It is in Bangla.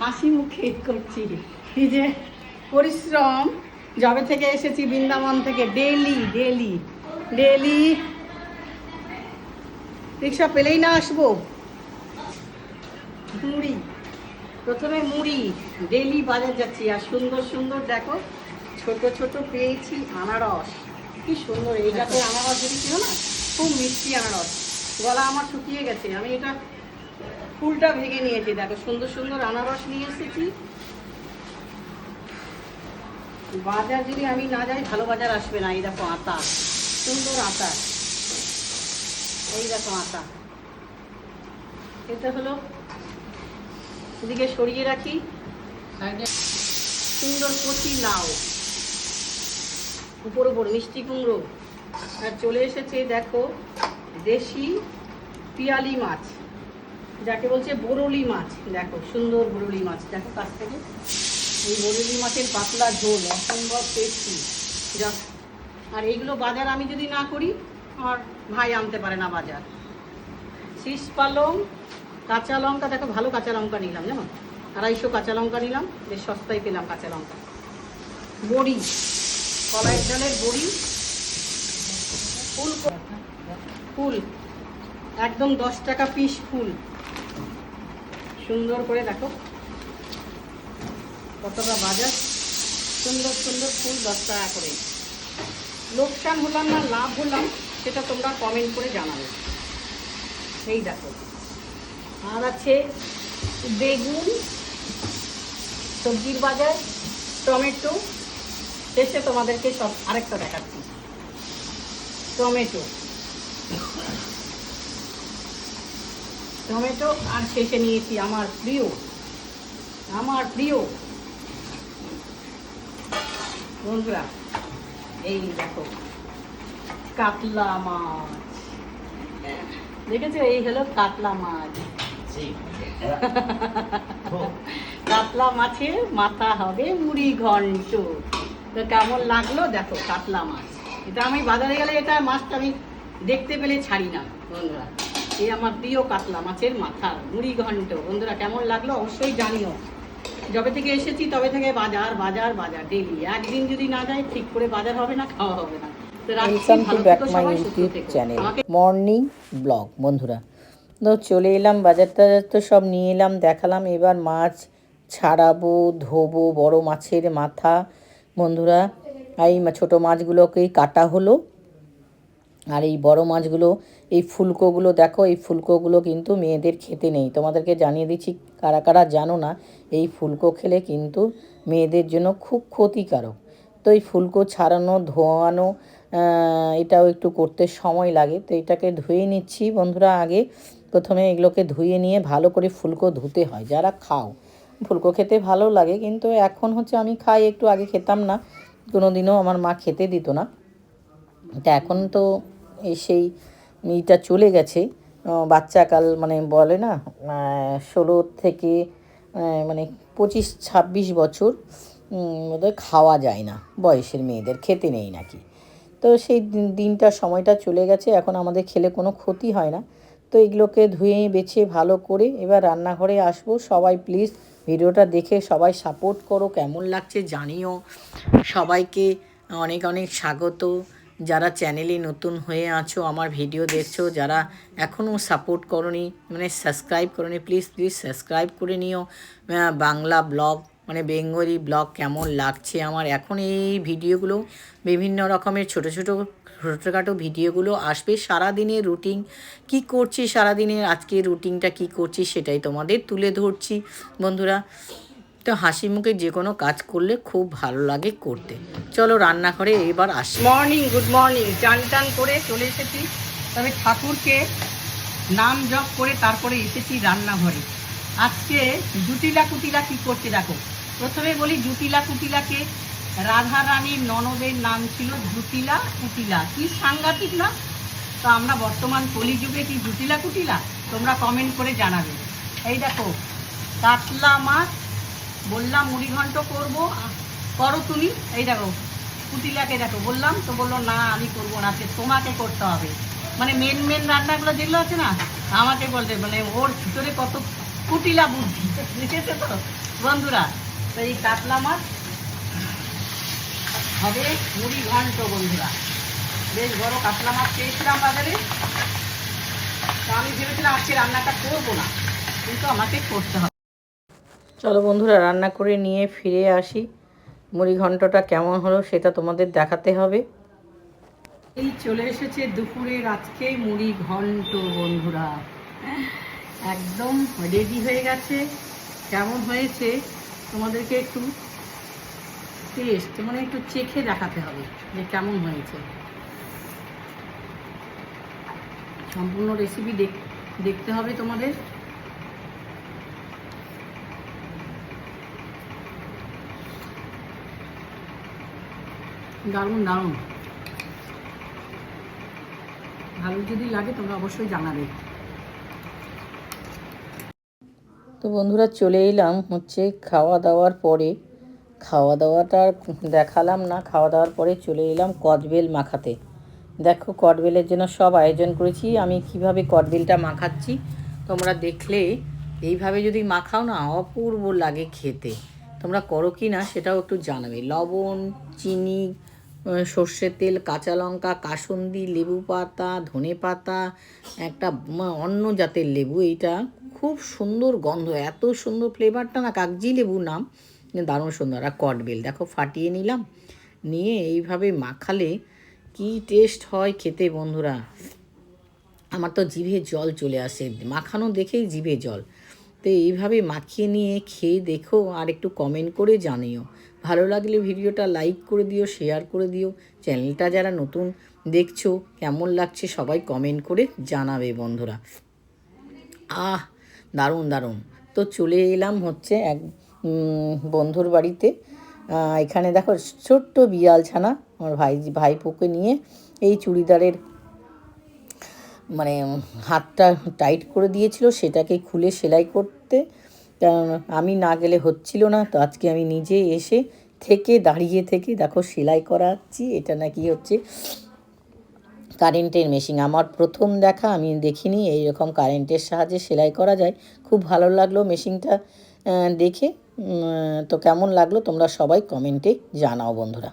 হাসি মুখে করছি। এই যে পরিশ্রম, যবে থেকে এসেছি বৃন্দাবন থেকে ডেলি ডেলি ডেলি রিক্সা পেলেই না আসব। মুড়ি, প্রথমে মুড়ি ডেলি বাজার যাচ্ছি। আর সুন্দর সুন্দর দেখো, ছোট ছোট পেয়েছি আনারস। কি সুন্দর এই গাছে আনারস যদি ছিল না? খুব মিষ্টি আনারস। গলা আমার শুকিয়ে গেছে। আমি এটা ফুলটা ভেঙে নিয়েছি, দেখো, সুন্দর সুন্দর আনারস নিয়ে এসেছি। বাজার যদি আমি না যাই, ভালো বাজার আসবে না, এই দেখো আতা, সুন্দর আতা। এই দেখো আতা। এটা হলো, এদিকে সরিয়ে রাখি। সুন্দর কচি লাউ, উপর উপর মিষ্টি কুমড়ো। আর চলে এসেছে, দেখো, দেশি পিয়ালি মাছ। যাকে বলছে বরলি মাছ। দেখো, সুন্দর বরলি মাছ। দেখো কাছ থেকে। এই বরলি মাছের পাতলা ঝোল, অসম্ভব টেস্টি যা আর এইগুলো বাজার আমি যদি না করি, আমার ভাই আনতে পারে না বাজার। শীষ পালং, কাঁচা লঙ্কা, দেখো ভালো কাঁচা লঙ্কা নিলাম, জানো? আড়াইশো কাঁচা লঙ্কা নিলাম, বেশ সস্তায় পেলাম কাঁচা লঙ্কা। বড়ি, কলাইয়ের ডালের বড়ি। ফুল ফুল। একদম দশ টাকা পিস ফুল। সুন্দর করে দেখো। কতটা বাজার সুন্দর সুন্দর ফুল দশ টাকা করে। লোকসান হলাম না, লাভ হলাম, সেটা তোমরা কমেন্ট করে জানাবে। এই দেখো। আর আছে বেগুন, সবজির বাজার, টমেটো। শেষে তোমাদেরকে সব আরেকটা দেখাচ্ছি। টমেটো। টমেটো আর শেষে নিয়েছি আমার প্রিয় আমার প্রিয় বন্ধুরা এই দেখো কাতলা মাছ। দেখেছ? এই হলো কাতলা মাছ। কাতলা মাছের মাথা হবে মুড়ি ঘন্ট। তো কেমন লাগল? দেখো কাতলা মাছ। এটা আমি বাজারে গেলে এটা মাছটা আমি দেখতে পেলে ছাড়ি না বন্ধুরা। এই আমার প্রিয় কাতলা মাছের মাথা মুড়ি ঘন্ট। বন্ধুরা কেমন লাগল অবশ্যই জানিও। যবে থেকে এসেছি তবে থেকে বাজার বাজার বাজার ডেলি একদিন যদি না যাই ঠিক করে বাজার হবে না খাওয়া হবে না। মর্নিং ব্লগ বন্ধুরা। তো চলে এলাম বাজার টাজার তো সব নিয়ে এলাম দেখালাম এবার মাছ ছাড়াবো ধোবো বড় মাছের মাথা। বন্ধুরা এই ছোট ছোটো মাছগুলোকেই কাটা হলো। আর এই বড় মাছগুলো, এই ফুলকোগুলো দেখো, এই ফুলকোগুলো কিন্তু মেয়েদের খেতে নেই। তোমাদেরকে জানিয়ে দিচ্ছি, কারা কারা জানো না, এই ফুলকো খেলে কিন্তু মেয়েদের জন্য খুব ক্ষতিকারক। তো এই ফুলকো ছাড়ানো, ধোয়ানো এটাও একটু করতে সময় লাগে। তো এটাকে ধুয়ে নিচ্ছি বন্ধুরা আগে। প্রথমে এগুলোকে ধুয়ে নিয়ে ভালো করে ফুলকো ধুতে হয়, যারা খাও। ফুলকো খেতে ভালো লাগে, কিন্তু এখন হচ্ছে আমি খাই, একটু আগে খেতাম না। কোনো দিনও আমার মা খেতে দিত না। তা এখন তো সেই ইটা চলে গেছে। বাচ্চাকাল মানে বলে না ষোলো থেকে মানে পঁচিশ, ছাব্বিশ বছর বোধহয় খাওয়া যায় না, বয়সের মেয়েদের, খেতে নেই নাকি। তো সেই দিন- দিনটা, সময়টা চলে গেছে, এখন আমাদের খেলে কোনো ক্ষতি হয় না। তো এগুলোকে ধুয়ে, বেছে, ভালো করে এবার রান্নাঘরে আসব। সবাই প্লিজ ভিডিওটা দেখে সবাই সাপোর্ট করো, কেমন লাগছে জানিও। সবাইকে অনেক অনেক স্বাগত। যারা চ্যানেলে নতুন হয়ে আছো, আমার ভিডিও দেখছ, যারা এখনও সাপোর্ট করনি মানে সাবস্ক্রাইব করনি প্লিজ প্লিজ সাবস্ক্রাইব করে নিও। বাংলা ব্লগ মানে বেঙ্গলি ব্লগ কেমন লাগছে আমার? এখন এই ভিডিওগুলো বিভিন্ন রকমের ছোট ছোট, ছোটোখাটো ভিডিওগুলো আসবে। সারাদিনের রুটিন কি করছি, সারাদিনের আজকে রুটিনটা কি করছি, সেটাই তোমাদের তুলে ধরছি। বন্ধুরা তো হাসি মুখে যে কোনো কাজ করলে খুব ভালো লাগে করতে। চলো রান্নাঘরে এবার আসি। মর্নিং গুড মর্নিং চান টান করে চলে এসেছি। তবে ঠাকুরকে নাম জপ করে তারপরে এসেছি রান্নাঘরে। আজকে জুতিলা কুটিলা কি করছে দেখো। প্রথমে বলি জুতিলা কুটিলাকে রাধা রানীর ননদের নাম ছিল জুতিলা কুটিলা। কি সাংঘাতিক না? তো আমরা বর্তমান কলিযুগে কি জুতিলা কুটিলা? তোমরা কমেন্ট করে জানাবে। এই দেখো, কাতলা মাছ বললাম মুড়ি ঘন্ট করব। করো তুমি। এই দেখো, কুটিলাকে দেখো, বললাম তো বলল, না, আমি করব না, আজকে তোমাকে করতে হবে। মানে মেন মেন রান্নাগুলো যেগুলো আছে না, আমাকে বলতে মানে ওর ভিতরে কত কুটিলা বুদ্ধি। বুঝেছে তো? বন্ধুরা, তো এই কাতলা মাছ হবে মুড়ি ঘন্ট, বন্ধুরা। বেশ বড় কাতলা মাছ পেয়েছিলাম বাজারে। তো আমি ভেবেছিলাম আজকে রান্নাটা করব না, কিন্তু আমাকে করতে হবে। চলো বন্ধুরা, রান্না করে নিয়ে ফিরে আসি। মুড়ি ঘন্টটা কেমন হলো সেটা তোমাদের দেখাতে হবে। এই চলে এসেছে দুপুরের আজকে মুড়ি ঘন্ট, বন্ধুরা। একদম রেডি হয়ে গেছে। কেমন হয়েছে তোমাদেরকে একটু টেস্ট মানে একটু চেখে দেখাতে হবে যে কেমন হয়েছে। সম্পূর্ণ রেসিপি দেখতে হবে তোমাদের। দারুণ দারুণ। ভালো যদি লাগে, তোমরা অবশ্যই জানাবে। তো বন্ধুরা, চলে এলাম হচ্ছে খাওয়া দাওয়ার পরে। খাওয়া দাওয়াটা দেখালাম না, খাওয়া দাওয়ার পরে চলে এলাম কদবেল মাখাতে। দেখো, কদবেলের জন্য সব আয়োজন করেছি। আমি কীভাবে কদবেলটা মাখাচ্ছি, তোমরা দেখলে। এইভাবে যদি মাখাও না, অপূর্ব লাগে খেতে। তোমরা করো কি না, সেটাও একটু জানাবে। লবণ, চিনি সর্ষের তেল, কাঁচা লঙ্কা, কাসুন্দি, লেবু পাতা, ধনে পাতা, একটা অন্য জাতের লেবু, এইটা খুব সুন্দর গন্ধ, এত সুন্দর ফ্লেভারটা না কাগজি লেবু নাম দারুণ সুন্দর। আর কটবেল দেখো ফাটিয়ে নিলাম, নিয়ে এইভাবে মাখালে কি টেস্ট হয় খেতে বন্ধুরা? আমার তো জিভে জল চলে আসে, মাখানো দেখেই জিভে জল। তো এইভাবে মাখিয়ে নিয়ে খেয়ে দেখো আর একটু কমেন্ট করে জানিও। ভালো লাগলে ভিডিওটা লাইক করে দিও শেয়ার করে দিও। চ্যানেলটা যারা নতুন দেখছ, কেমন লাগছে সবাই কমেন্ট করে জানাবে বন্ধুরা। আহ, দারুণ দারুণ। তো চলে এলাম হচ্ছে এক বন্ধুর বাড়িতে। এখানে দেখো ছোট্ট বিড়াল ছানা আমার ভাই, ভাইপোকে নিয়ে এই চুড়িদারের মানে হাতটা টাইট করে দিয়েছিল, সেটাকে খুলে সেলাই করতে কারণ আমি না গেলে হচ্ছিল না। তো আজকে আমি নিজে এসে থেকে দাঁড়িয়ে থেকে, দেখো সেলাই করাচ্ছি। এটা নাকি হচ্ছে কারেন্টের মেশিন আমার প্রথম দেখা, আমি দেখিনি এই রকম কারেন্টের সাহায্যে সেলাই করা যায়। খুব ভালো লাগল মেশিনটা দেখে। তো কেমন লাগল তোমরা সবাই কমেন্টে জানাও বন্ধুরা।